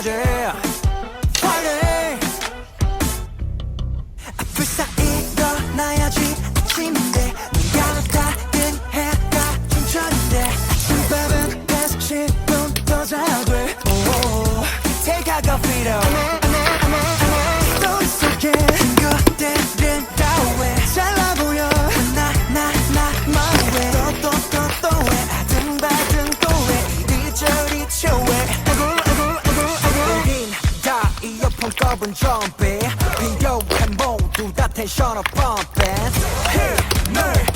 사라져 Party 아플 사이 일어나야지 아침인데 네가 따뜻 해가 춘천인데 아침밥은 댄스 10분 더 자야 돼 oh, Take a coffee though show it. 더블 좀비 비옥한 모두 다 텐션업 펌 댄스 힘을